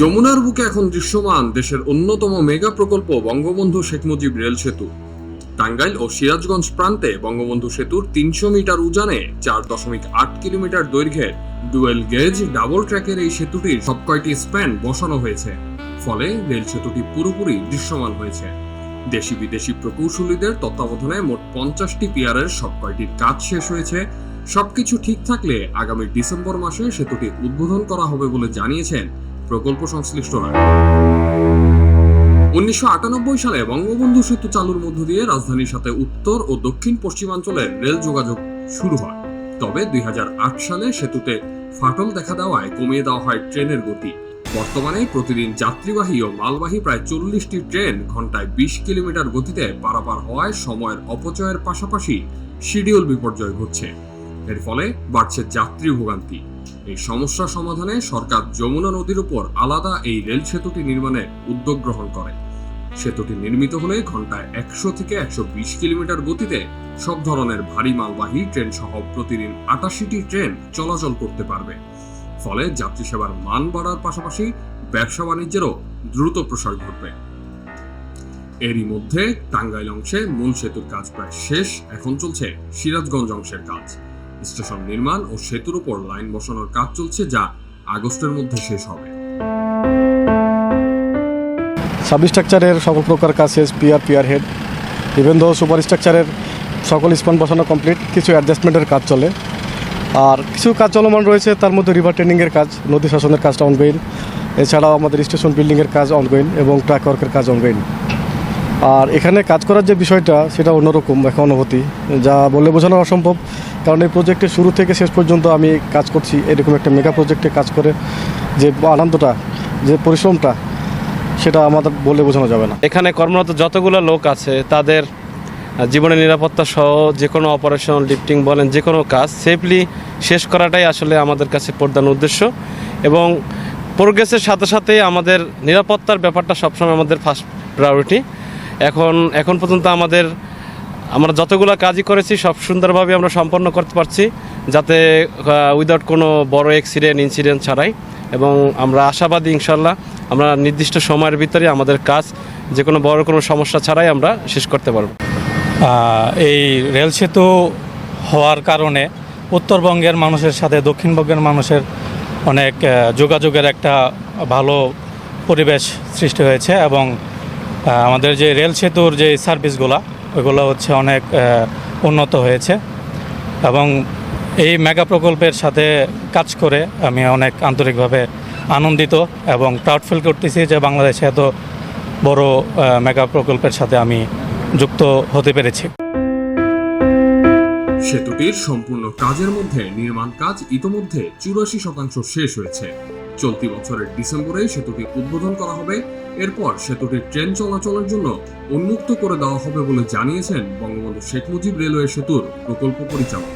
যমুনার বুকে এখন দৃশ্যমান দেশের অন্যতম মেগা প্রকল্প বঙ্গবন্ধু শেখ মুজিব রেল সেতু। টাঙ্গাইল ও সিরাজগঞ্জ প্রান্তে বঙ্গবন্ধু সেতুর তিনশো মিটার উজানে চার দশমিক আট কিলোমিটার দৈর্ঘ্যের ডুয়েল গেজ ডাবল ট্র্যাকের এই সেতুটির সব কয়টি স্প্যান বসানো হয়েছে। ফলে রেল সেতুটি পুরোপুরি দৃশ্যমান হয়েছে। দেশি বিদেশি প্রকৌশলীদের তত্ত্বাবধানে মোট পঞ্চাশটি পিয়ারের সব কয়টির কাজ শেষ হয়েছে। সবকিছু ঠিক থাকলে আগামী ডিসেম্বর মাসে সেতুটি উদ্বোধন করা হবে বলে জানিয়েছেন প্রকল্প সংশ্লিষ্টরা উনিশশো আটানব্বই সালে বঙ্গবন্ধু সেতু চালুর মধ্য দিয়ে রাজধানীর সাথে উত্তর ও দক্ষিণ পশ্চিমাঞ্চলে রেল যোগাযোগ শুরু হয়। তবে দুই হাজার আট সালে সেতুতে ফাটল দেখা দেওয়ায় কমিয়ে দেওয়া হয় ট্রেনের গতি। বর্তমানে প্রতিদিন যাত্রীবাহী ও মালবাহী প্রায় চল্লিশটি ট্রেন ঘন্টায় বিশ কিলোমিটার গতিতে পারাপার হওয়ায় সময়ের অপচয়ের পাশাপাশি শিডিউল বিপর্যয় ঘটছে। এর ফলে বাড়ছে যাত্রী ভোগান্তি। এই সমস্যা সমাধানে সরকার যমুনা নদীর উপর আলাদা এই রেল সেতুটি নির্মাণের উদ্যোগ গ্রহণ করে। সেতুটি নির্মিত হলে ঘন্টায় একশো থেকে একশো বিশ কিলোমিটার গতিতে সব ধরনের ভারী মালবাহী ট্রেন সহ প্রতিদিন আটাশিটি ট্রেন চলাচল করতে পারবে। ফলে যাত্রী সেবার মান বাড়ার পাশাপাশি ব্যবসা বাণিজ্যেরও দ্রুত প্রসার ঘটবে। এরই মধ্যে টাঙ্গাইল অংশে মূল সেতুর কাজ প্রায় শেষ, এখন চলছে সিরাজগঞ্জ অংশের কাজ। স্টেশন নির্মাণ ও সেতুর উপর লাইন বসানোর কাজ চলছে যা আগস্টের মধ্যে শেষ হবে। সাব স্ট্রাকচারের সকল প্রকার কাজ শেষ pier pier head even though super স্ট্রাকচারের সকল স্পান বসানো কমপ্লিট কিছু অ্যাডজাস্টমেন্টের কাজ চলে। আর কিছু কাজ চলমান রয়েছে, তার মধ্যে রিভার ট্রেনিংয়ের কাজ, নদী শাসনের কাজটা অনগোয়িং এছাড়াও আমাদের স্টেশন বিল্ডিংয়ের কাজ অনগোয়িং এবং ট্র্যাক ওয়ার্কের কাজ অনগোয়িং আর এখানে কাজ করার যে বিষয়টা, সেটা অন্যরকম একটা অনুভূতি যা বলে বোঝানো অসম্ভব, কারণ এই প্রজেক্টের শুরু থেকে শেষ পর্যন্ত আমি কাজ করছি এরকম একটা মেগা প্রজেক্টে কাজ করে, যে আনন্দটা, যে পরিশ্রমটা, সেটা আমাদের বলে বোঝানো যাবে না। এখানে কর্মরত যতগুলো লোক আছে, তাদের জীবনের নিরাপত্তা সহ যে কোনো অপারেশন লিফটিং বলেন, যে কোনো কাজ সেফলি শেষ করাটাই আসলে আমাদের কাছে প্রধান উদ্দেশ্য। এবং প্রোগ্রেসের সাথে সাথে আমাদের নিরাপত্তার ব্যাপারটা সবসময় আমাদের ফার্স্ট প্রায়োরিটি এখন এখন পর্যন্ত আমাদের, আমরা যতগুলো কাজই করেছি, সব সুন্দরভাবে আমরা সম্পন্ন করতে পারছি, যাতে উইদাউট কোনো বড় অ্যাক্সিডেন্ট ইনসিডেন্ট ছাড়াই। এবং আমরা আশাবাদী ইনশাল্লাহ আমরা নির্দিষ্ট সময়ের ভিতরে আমাদের কাজ যে কোনো বড় কোনো সমস্যা ছাড়াই আমরা শেষ করতে পারব। এই রেল সেতু হওয়ার কারণে উত্তরবঙ্গের মানুষের সাথে দক্ষিণবঙ্গের মানুষের অনেক যোগাযোগের একটা ভালো পরিবেশ সৃষ্টি হয়েছে এবং আমাদের যে রেল সেতুর যে সার্ভিসগুলো ওইগুলো হচ্ছে অনেক উন্নত হয়েছে এবং এই মেগা প্রকল্পের সাথে কাজ করে আমি অনেক আন্তরিকভাবে আনন্দিত এবং প্রাউড ফিল করতেছি যে বাংলাদেশে এত বড় মেগা প্রকল্পের সাথে আমি যুক্ত হতে পেরেছি। সেতুটির সম্পূর্ণ কাজের মধ্যে নির্মাণ কাজ ইতোমধ্যে চুরাশি শতাংশ শেষ হয়েছে। চলতি বছরের ডিসেম্বরে সেতুটি উদ্বোধন করা হবে এরপর সেতুটির ট্রেন চলাচলের জন্য উন্মুক্ত করে দেওয়া হবে বলে জানিয়েছেন বঙ্গবন্ধু শেখ মুজিব রেলওয়ে সেতুর প্রকল্প পরিচালক।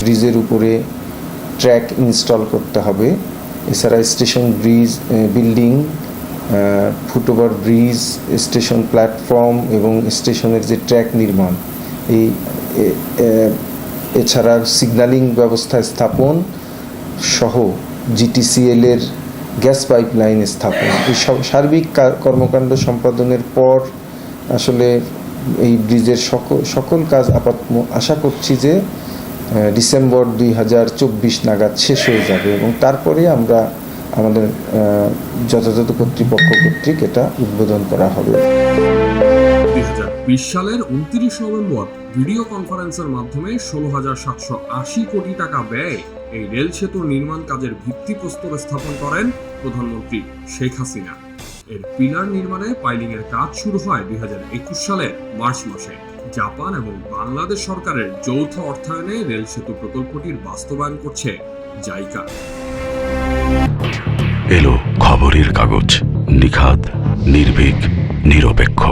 ব্রিজের উপরে ট্র্যাক ইনস্টল করতে হবে। এছাড়া station bridge building foot over bridge, station platform এবং স্টেশনের যে ট্র্যাক নির্মাণ, এই এছাড়া সিগন্যালিং ব্যবস্থা স্থাপন সহ জিটিসিএল এর গ্যাস পাইপলাইন স্থাপন। এই সার্বিক কর্মকাণ্ড সম্পাদনের পর আসলে এই ব্রিজের সকল সকল কাজ আপাত আশা করছি যে ডিসেম্বর দুই হাজার চব্বিশ নাগাদ শেষ হয়ে যাবে এবং তারপরে আমরা আমাদের যথাযথ কর্তৃপক্ষ কর্তৃক এটা উদ্বোধন করা হবে। বিশ সালের উনত্রিশ নভেম্বর ভিডিও কনফারেন্সের মাধ্যমে ষোলো হাজার সাতশো আশি কোটি টাকা ব্যয়ে এই রেল সেতুর নির্মাণ কাজের ভিত্তিপ্রস্তর স্থাপন করেন প্রধানমন্ত্রী শেখ হাসিনা। এর পিলার নির্মাণে পাইলিং এর কাজ শুরু হয় দুই সালের মার্চ মাসে। জাপান এবং বাংলাদেশ সরকারের যৌথ অর্থায়নে রেল সেতু প্রকল্পটির বাস্তবায়ন করছে জাইকা। এলো খবরের কাগজ নিখাত নির্ভীক, নিরপেক্ষ।